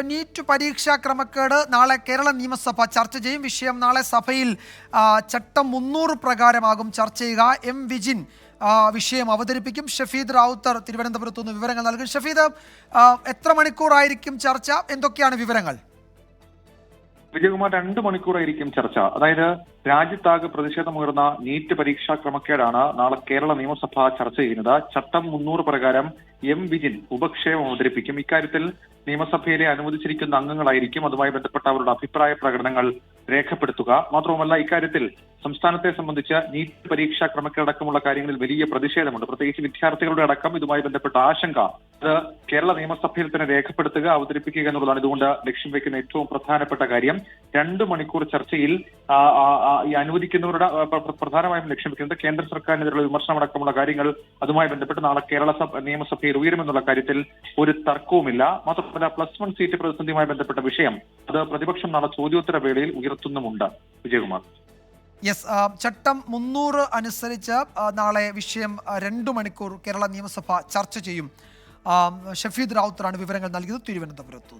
NEET പരീക്ഷാ ക്രമക്കേട് നാളെ കേരള നിയമസഭ ചർച്ച ചെയ്യും. വിഷയം നാളെ സഭയിൽ ചട്ടം മുന്നൂറ് പ്രകാരമാകും ചർച്ച ചെയ്യുക. എം വിജിൻ വിഷയം അവതരിപ്പിക്കും. ഷഫീദ് റാവുത്തർ തിരുവനന്തപുരത്തു നിന്ന് വിവരങ്ങൾ നൽകും. ഷഫീദ് എത്ര മണിക്കൂറായിരിക്കും ചർച്ച? എന്തൊക്കെയാണ് വിവരങ്ങൾ? വിജയകുമാർ രണ്ട് മണിക്കൂറായിരിക്കും ചർച്ച. അതായത് രാജ്യത്താകെ പ്രതിഷേധമുയർന്ന നീറ്റ് പരീക്ഷാ ക്രമക്കേടാണ് നാളെ കേരള നിയമസഭ ചർച്ച ചെയ്യുന്നത്. ചട്ടം മുന്നൂറ് പ്രകാരം എം വിജിൻ ഉപക്ഷേപം അവതരിപ്പിക്കും. ഇക്കാര്യത്തിൽ നിയമസഭയിലെ അനുവദിച്ചിരിക്കുന്ന അംഗങ്ങളായിരിക്കും അതുമായി ബന്ധപ്പെട്ട അവരുടെ അഭിപ്രായ പ്രകടനങ്ങൾ രേഖപ്പെടുത്തുക. മാത്രവുമല്ല ഇക്കാര്യത്തിൽ സംസ്ഥാനത്തെ സംബന്ധിച്ച് നീറ്റ് പരീക്ഷാ ക്രമക്കേടക്കമുള്ള കാര്യങ്ങളിൽ വലിയ പ്രതിഷേധമുണ്ട്. പ്രത്യേകിച്ച് വിദ്യാർത്ഥികളുടെ അടക്കം ഇതുമായി ബന്ധപ്പെട്ട ആശങ്ക കേരള നിയമസഭയിൽ തന്നെ രേഖപ്പെടുത്തുക അവതരിപ്പിക്കുക എന്നുള്ളതാണ് ഇതുകൊണ്ട് ലക്ഷ്യം വെക്കുന്ന ഏറ്റവും പ്രധാനപ്പെട്ട കാര്യം. രണ്ട് മണിക്കൂർ ചർച്ചയിൽ ഈ അനുവദിക്കുന്നവരുടെ പ്രധാനമായും ലക്ഷ്യം വെക്കുന്നത് കേന്ദ്ര സർക്കാരിനെതിരെയുള്ള വിമർശനമടക്കമുള്ള കാര്യങ്ങൾ അതുമായി ബന്ധപ്പെട്ട് നാളെ കേരള സഭ നിയമസഭയിൽ ഉയരുമെന്നുള്ള കാര്യത്തിൽ ഒരു തർക്കവുമില്ല. മാത്രമല്ല പ്ലസ് വൺ സീറ്റ് പ്രതിസന്ധിയുമായി ബന്ധപ്പെട്ട വിഷയം അത് പ്രതിപക്ഷം നാളെ ചോദ്യോത്തര വേളയിൽ ഉയർത്തുന്നുമുണ്ട്. വിജയകുമാർ. യെസ് ചട്ടം മുന്നൂറ് അനുസരിച്ച് നാളെ വിഷയം രണ്ടു മണിക്കൂർ കേരള നിയമസഭ ചർച്ച ചെയ്യും. ഷഫീദ് റാവുത്തറാണ് വിവരങ്ങൾ നൽകിയത്. തിരുവനന്തപുരത്ത്.